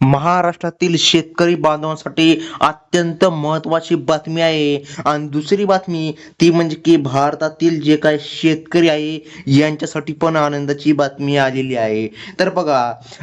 महाराष्ट्रातील शेतकरी बांधवांसाठी अत्यंत महत्त्वाची बातमी आहे. आणि दुसरी बातमी ती म्हणजे की भारतातील जे काय शेतकरी आहे यांच्यासाठी पण आनंदाची बातमी आलेली आहे. तर बघा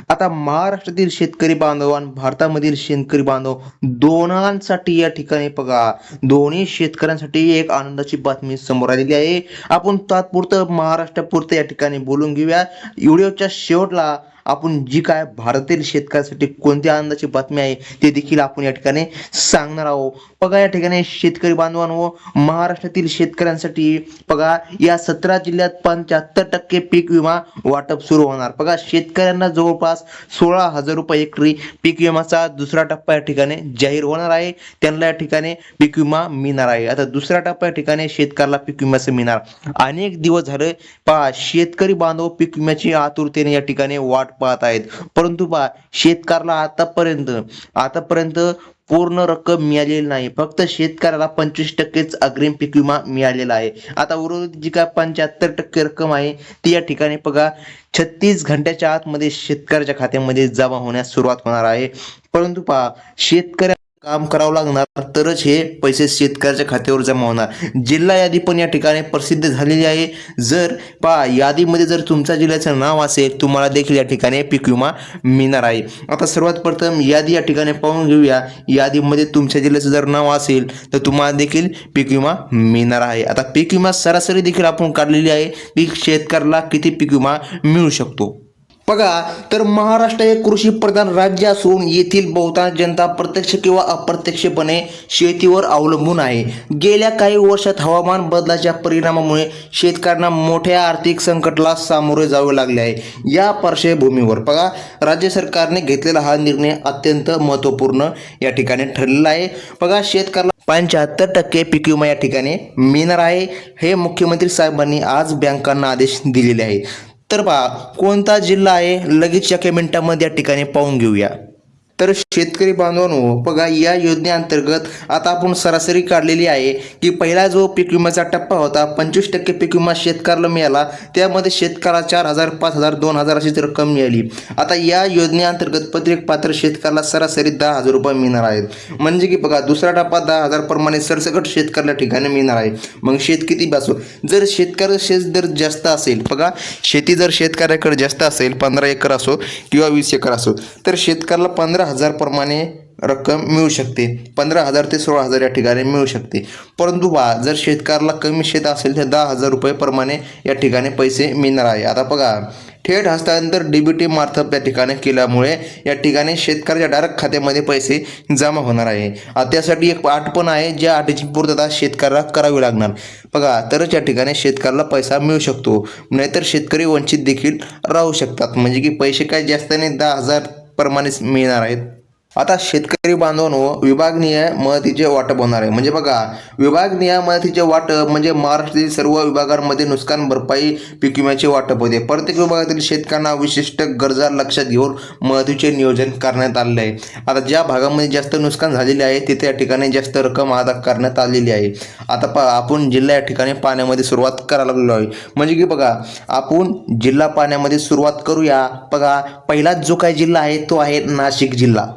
आता महाराष्ट्रातील शेतकरी बांधव आणि भारतामधील शेतकरी बांधव दोनांसाठी या ठिकाणी बघा दोन्ही शेतकऱ्यांसाठी एक आनंदाची बातमी समोर आलेली आहे. आपण तात्पुरतं महाराष्ट्रापुरतं या ठिकाणी बोलून घेऊया. व्हिडिओच्या शेवटला आपण जी काय भारतातील शेतकऱ्यासाठी कोणत्या आनंदाची बातमी आहे ते देखील आपण या ठिकाणी सांगणार आहोत. बघा या ठिकाणी शेतकरी बांधवांनो महाराष्ट्रातील शेतकऱ्यांसाठी बघा या सतरा जिल्ह्यात पंच्याहत्तर टक्के पीक विमा वाटप सुरू होणार. बघा शेतकऱ्यांना जवळपास सोळा हजार रुपये एकरी पीक विमाचा दुसरा टप्पा या ठिकाणी जाहीर होणार आहे. त्यांना या ठिकाणी पीक विमा मिळणार आहे. आता दुसऱ्या टप्प्या या ठिकाणी शेतकऱ्याला पीक विम्याचं मिळणार. अनेक दिवस झाले पहा शेतकरी बांधव पीक विम्याची आतुरतेने या ठिकाणी वाट पाहत आहेत. परंतु पहा शेतकऱ्याला आतापर्यंत आतापर्यंत पूर्ण रक्कम मिळालेली नाही. फक्त शेतकऱ्याला पंचवीस टक्केच अग्रिम पीक विमा मिळालेला आहे. आता उर्वरित जी काय पंच्याहत्तर टक्के रक्कम आहे ती या ठिकाणी बघा छत्तीस घंट्याच्या आतमध्ये शेतकऱ्याच्या खात्यामध्ये जमा होण्यास सुरुवात होणार आहे. परंतु पहा शेतकऱ्या काम करावं लागणार तरच हे पैसे शेतकऱ्याच्या खात्यावर जमा होणार. जिल्हा यादी पण या ठिकाणी प्रसिद्ध झालेली आहे. जर पहा यादीमध्ये जर तुमच्या जिल्ह्याचं नाव असेल तुम्हाला देखील या ठिकाणी पीक विमा मिळणार आहे. आता सर्वात प्रथम यादी या ठिकाणी पाहून घेऊया. यादीमध्ये तुमच्या जिल्ह्याचं जर नाव असेल तर तुम्हाला देखील पीक विमा मिळणार आहे. आता पीक विमा सरासरी देखील आपण काढलेली आहे. की शेतकऱ्याला किती पीक विमा मिळू शकतो? बघा तर महाराष्ट्र हे कृषी प्रधान राज्य असून येथील बहुतांश जनता प्रत्यक्ष किंवा अप्रत्यक्षपणे शेतीवर अवलंबून आहे. गेल्या काही वर्षात हवामान बदलाच्या परिणामामुळे शेतकऱ्यांना मोठ्या आर्थिक संकटाला सामोरे जावे लागले आहे. या पार्श्वभूमीवर बघा राज्य सरकारने घेतलेला हा निर्णय अत्यंत महत्त्वपूर्ण या ठिकाणी ठरलेला आहे. बघा शेतकऱ्याला पंच्याहत्तर टक्के पीक विमा या ठिकाणी मिळणार आहे. हे मुख्यमंत्री साहेबांनी आज बँकांना आदेश दिलेले आहे तर पहा कोणता जिल्हा आहे? लगेच एका मिनिटामध्ये या ठिकाणी पाहून घेऊया. तर शेतकरी बांधवांनो बघा या योजनेअंतर्गत आता आपण सरासरी काढलेली आहे की पहिला जो पीक विम्याचा टप्पा होता पंचवीस टक्के पीक विमा शेतकऱ्याला मिळाला. त्यामध्ये शेतकऱ्याला चार हजार पाच हजार दोन हजार अशीच रक्कम मिळाली. आता या योजनेअंतर्गत प्रत्येक पात्र शेतकऱ्याला सरासरी दहा हजार रुपये मिळणार आहेत. म्हणजे की बघा दुसरा टप्पा दहा हजार प्रमाणे सरसकट शेतकऱ्याला ठिकाणी मिळणार आहे. मग शेत किती बसो? जर शेतकऱ्याचा शेत जर जास्त असेल बघा शेती जर शेतकऱ्याकडे जास्त असेल पंधरा एकर असो किंवा वीस एकर असो तर शेतकऱ्याला पंधरा हजार प्रमाणे रक्कम मिळू शकते. पंधरा हजार ते सोळा हजार या ठिकाणी मिळू शकते. परंतु बा जर शेतकऱ्याला कमी शेत असेल तर दहा हजार रुपये प्रमाणे या ठिकाणी पैसे मिळणार आहे. आता बघा थेट हस्तांतर डीबीटी मार्फत या ठिकाणी केल्यामुळे या ठिकाणी शेतकऱ्याच्या डायरेक्ट खात्यामध्ये पैसे जमा होणार आहे. त्यासाठी एक अट पण आहे ज्या अटीची पूर्तता शेतकऱ्याला करावी लागणार. बघा तरच या ठिकाणी शेतकऱ्याला पैसा मिळू शकतो. नाहीतर शेतकरी वंचित देखील राहू शकतात. म्हणजे की पैसे काय जास्त नाही दहा हजार प्रमाणेच मिळणार आहेत. आता शेतकरी बांधवांनो विभागनीय मदतीचे वाटप होणार आहे. म्हणजे बघा विभागनीय मदतीचे वाटप म्हणजे महाराष्ट्रातील सर्व विभागांमध्ये नुकसान भरपाई पीक विम्याचे वाटप होते. प्रत्येक विभागातील शेतकऱ्यांना विशिष्ट गरजा लक्षात घेऊन मदतीचे नियोजन करण्यात आलेले आहे. आता ज्या भागामध्ये जास्त नुकसान झालेले आहे तिथे या ठिकाणी जास्त रक्कम अदा करण्यात आलेली आहे. आता पा आपण जिल्हा या ठिकाणी पाण्यामध्ये सुरुवात करायला लागलो आहे. म्हणजे की बघा आपण जिल्हा पाण्यामध्ये सुरुवात करूया. बघा पहिलाच जो काही जिल्हा आहे तो आहे नाशिक जिल्हा.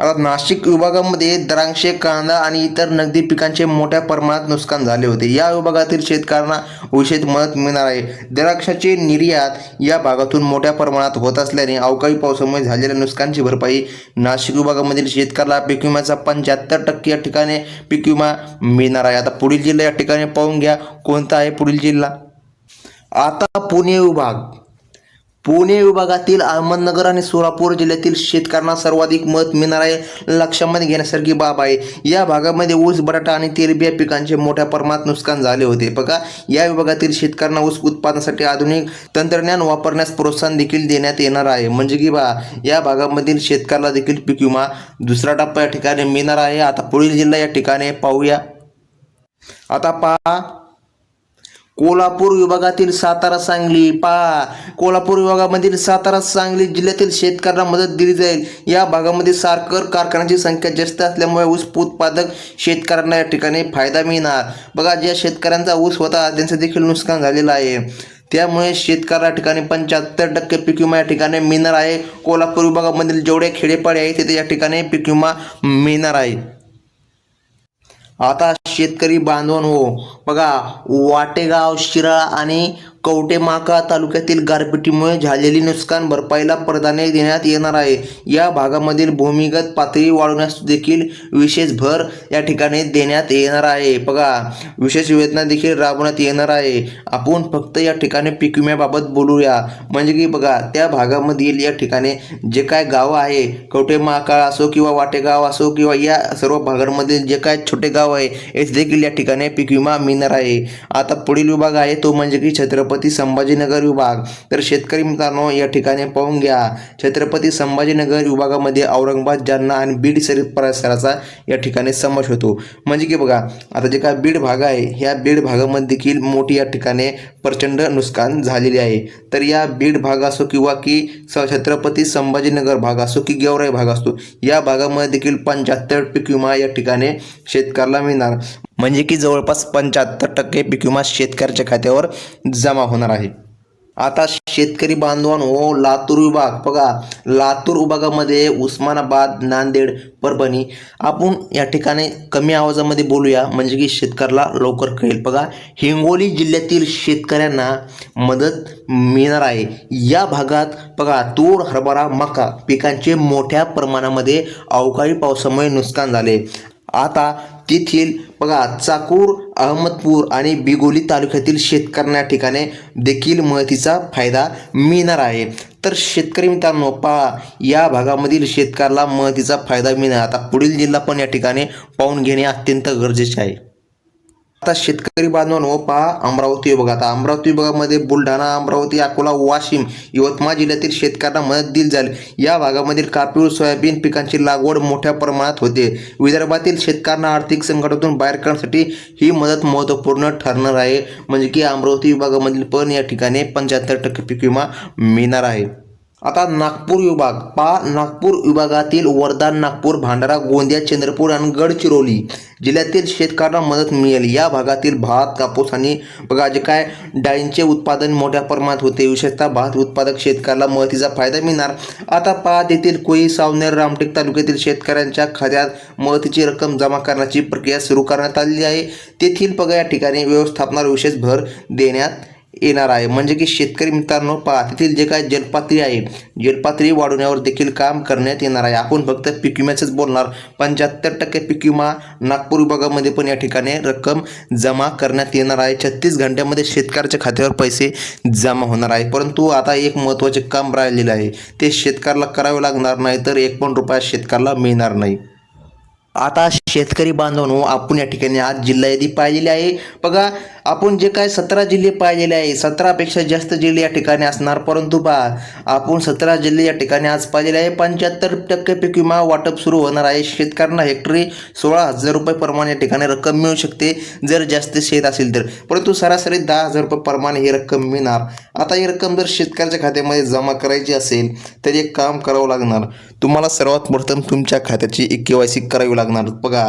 आता नाशिक विभागामध्ये द्राक्षे कांदा आणि इतर नगदी पिकांचे मोठ्या प्रमाणात नुकसान झाले होते. या विभागातील शेतकऱ्यांना विशेष मदत मिळणार आहे. द्राक्षाचे निर्यात या भागातून मोठ्या प्रमाणात होत असल्याने अवकाळी पावसामुळे झालेल्या नुकसानची भरपाई नाशिक विभागामधील शेतकऱ्याला पीक विम्याचा पंच्याहत्तर टक्के या ठिकाणी पीक विमा मिळणार आहे. आता पुढील जिल्हा या ठिकाणी पाहून घ्या. कोणता आहे पुढील जिल्हा? आता पुणे विभाग. पुणे विभागातील अहमदनगर आणि सोलापूर जिल्ह्यातील शेतकऱ्यांना सर्वाधिक मत मिळणार आहे लक्षामध्ये घेण्यासारखी बाब आहे. या भागामध्ये ऊस बटाटा आणि तेलबिया पिकांचे मोठ्या प्रमाणात नुकसान झाले होते. बघा या विभागातील शेतकऱ्यांना ऊस उत्पादनासाठी आधुनिक तंत्रज्ञान वापरण्यास प्रोत्साहन देखील देण्यात येणार आहे. म्हणजे की बा या भागामधील शेतकऱ्याला देखील पीक विमा दुसरा टप्पा या ठिकाणी मिळणार आहे. आता पुढील जिल्हा या ठिकाणी पाहूया. आता पहा कोल्हापूर विभागातील सातारा सांगली. पहा कोल्हापूर विभागामधील सातारा सांगली जिल्ह्यातील शेतकऱ्यांना मदत दिली जाईल. या भागामध्ये साखर कारखान्याची संख्या जास्त असल्यामुळे ऊस उत्पादक शेतकऱ्यांना या ठिकाणी फायदा मिळणार. बघा ज्या शेतकऱ्यांचा ऊस होता त्यांचं देखील नुकसान झालेलं आहे. त्यामुळे शेतकऱ्या ठिकाणी पंच्याहत्तर टक्के पीक विमा या ठिकाणी मिळणार आहे. कोल्हापूर विभागामधील जेवढे खेडेपाडे आहेत तिथे या ठिकाणी पीक विमा मिळणार आहे. आता शेतकरी बांधवन हो. बघा वाटेगाव शिराळा आणि कवटेमाका तालुक्यातील गारपिटीमुळे झालेली नुकसान भरपाईला प्राधान्य देण्यात येणार आहे. या भागामधील भूमिगत पातळी वाढवण्यास देखील विशेष भर या ठिकाणी देण्यात येणार आहे. बघा विशेष योजना देखील राबवण्यात येणार आहे. आपण फक्त या ठिकाणी पीक विम्याबाबत बोलूया. म्हणजे की बघा त्या भागामधील या ठिकाणी जे काय गावं आहे कवटेमाकाळ असो किंवा वाटेगाव असो किंवा या सर्व भागांमधील जे काय छोटे गाव आहे येथे देखील या ठिकाणी पीक विमा मिळणार आहे. आता पुढील विभाग आहे तो म्हणजे की छत्रपती संभाजीनगर विभाग. तर शेतकरी मित्रांनो या ठिकाणी पाहून घ्या. छत्रपती संभाजीनगर विभागामध्ये औरंगाबाद जालना आणि बीड शरीफ परिसराचा या ठिकाणी समावेश होतो. म्हणजे की बघा आता जे काय बीड भाग आहे ह्या बीड भागामध्ये देखील मोठी या ठिकाणी प्रचंड नुकसान झालेले आहे. तर या बीड भाग असो किंवा की स छत्रपती संभाजीनगर भाग असो की गेवराई भाग असतो या भागामध्ये देखील पंच्याहत्तर पीक विमा या ठिकाणी शेतकऱ्याला मिळणार. म्हणजे की जवळपास पंच्याहत्तर टक्के पीक विमा शेतकऱ्याच्या खात्यावर जमा होणार आहे. आता शेतकरी बांधवांनो लातूर विभाग. बघा लातूर विभागामध्ये उस्मानाबाद नांदेड परभणी आपण या ठिकाणी कमी आवाजामध्ये बोलूया. म्हणजे की शेतकऱ्याला लवकर कळेल. बघा हिंगोली जिल्ह्यातील शेतकऱ्यांना मदत मिळणार आहे. या भागात बघा तूर हरभरा मका पिकांचे मोठ्या प्रमाणामध्ये अवकाळी पावसामुळे नुकसान झाले. आता तेथील बघा चाकूर अहमदपूर आणि बिगोली तालुक्यातील शेतकऱ्यांना ठिकाणी देखील महतीचा फायदा मिळणार आहे. तर शेतकरी मित्रांनो पहा या भागामधील शेतकऱ्याला महतीचा फायदा मिळणार. आता पुढील जिल्हा पण या ठिकाणी पाहून घेणे अत्यंत गरजेचे आहे. आता शेतकरी बांधवांनो पहा अमरावती विभाग. आता अमरावती विभागामध्ये बुलढाणा अमरावती अकोला वाशिम यवतमाळ जिल्ह्यातील शेतकऱ्यांना मदत दिली जाईल. या भागामधील कापूर सोयाबीन पिकांची लागवड मोठ्या प्रमाणात होते. विदर्भातील शेतकऱ्यांना आर्थिक संकटातून बाहेर काढण्यासाठी ही मदत महत्त्वपूर्ण ठरणार आहे. म्हणजे की अमरावती विभागामधील पण या ठिकाणी पंच्याहत्तर टक्के पीक विमा मिळणार आहे. आता नागपूर विभाग. पा नागपूर विभागातील वर्धा नागपूर भांडारा गोंदिया चंद्रपूर आणि गडचिरोली जिल्ह्यातील शेतकऱ्यांना मदत मिळेल. या भागातील भात कापूस आणि बघा जे काय डाळींचे उत्पादन मोठ्या प्रमाणात होते. विशेषतः भात उत्पादक शेतकऱ्याला मदतीचा फायदा मिळणार. आता पाहत येथील कोई सावनेर रामटेक तालुक्यातील शेतकऱ्यांच्या खात्यात मदतीची रक्कम जमा करण्याची प्रक्रिया सुरू करण्यात आलेली आहे. तेथील बघा या ठिकाणी व्यवस्थापनावर विशेष भर देण्यात येणार आहे. म्हणजे की शेतकरी मित्रांनो पहा तेथील जे काय जलपातळी आहे जलपातळी वाढवण्यावर देखील काम करण्यात येणार आहे. आपण फक्त पीक विम्याचंच बोलणार. पंच्याहत्तर टक्के पीक विमा नागपूर विभागामध्ये पण या ठिकाणी रक्कम जमा करण्यात येणार आहे. छत्तीस घंट्यामध्ये शेतकऱ्याच्या खात्यावर पैसे जमा होणार आहे. परंतु आता एक महत्त्वाचे काम राहिलेलं आहे. ते शेतकऱ्याला करावे लागणार नाही तर एक पण रुपया शेतकऱ्याला मिळणार नाही. आता शेतकरी बांधवांनो आपण या ठिकाणी आज जिल्हा यादी पाहिलेली आहे. बघा आपण जे काय सतरा जिल्हे पाहिलेले आहे सतरापेक्षा जास्त जिल्हे या ठिकाणी असणार. परंतु पहा आपण सतरा जिल्हे या ठिकाणी आज पाहिलेले आहे. पंच्याहत्तर टक्के पीक विमा वाटप सुरू होणार आहे. शेतकऱ्यांना हेक्टरी सोळा हजार रुपये प्रमाणे या ठिकाणी रक्कम मिळू शकते. जर जास्त शेत असेल तर. परंतु सरासरी दहा हजार रुपये प्रमाणे ही रक्कम मिळणार. आता ही रक्कम जर शेतकऱ्याच्या खात्यामध्ये जमा करायची असेल तर एक काम करावं लागणार. तुम्हाला सर्वात प्रथम तुमच्या खात्याची ई के वाय सी करावी लागणार. बघा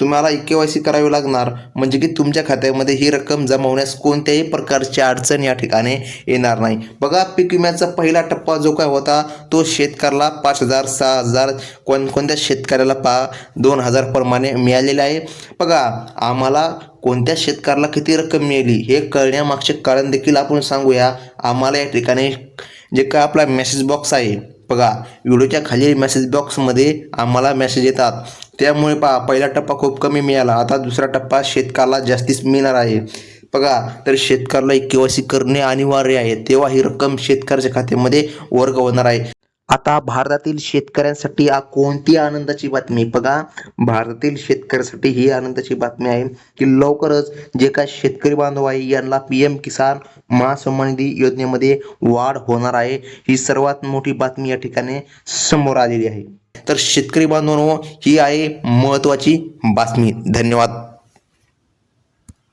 तुम्हाला ई के वाय सी करावी लागणार. म्हणजे की तुमच्या खात्यामध्ये ही रक्कम जमा होण्यास कोणत्याही प्रकारची अडचण या ठिकाणी येणार नाही. बघा पीक विम्याचा पहिला टप्पा जो काय होता तो शेतकऱ्याला पाच हजार सहा हजार कोण कोणत्या शेतकऱ्याला पा दोन हजार प्रमाणे आहे. बघा आम्हाला कोणत्या शेतकऱ्याला किती रक्कम मिळाली हे कळण्यामागचे कारण देखील आपण सांगूया. आम्हाला या ठिकाणी जे काय आपला मेसेज बॉक्स आहे बघा व्हिडिओच्या खाली मेसेज बॉक्समध्ये आम्हाला मेसेज येतात. त्यामुळे पहा पहिला टप्पा खूप कमी मिळाला. आता दुसरा टप्पा शेतकऱ्याला जास्तीच मिळणार आहे. बघा तर शेतकऱ्याला के वाय सी करणे अनिवार्य आहे. तेव्हा ही रक्कम शेतकऱ्याच्या खात्यामध्ये वर्ग होणार आहे. आता भारतातील शेतकऱ्यांसाठी कोणती आनंदाची बातमी? बघा भारतातील शेतकऱ्यासाठी ही आनंदाची बातमी आहे की लवकरच जे काय शेतकरी बांधव आहे यांना पी एम किसान महासन्मान निधी योजनेमध्ये वाढ होणार आहे. ही सर्वात मोठी बातमी या ठिकाणी समोर आलेली आहे. तर शेतकरी बांधवांनो ही आहे महत्त्वाची बातमी. धन्यवाद.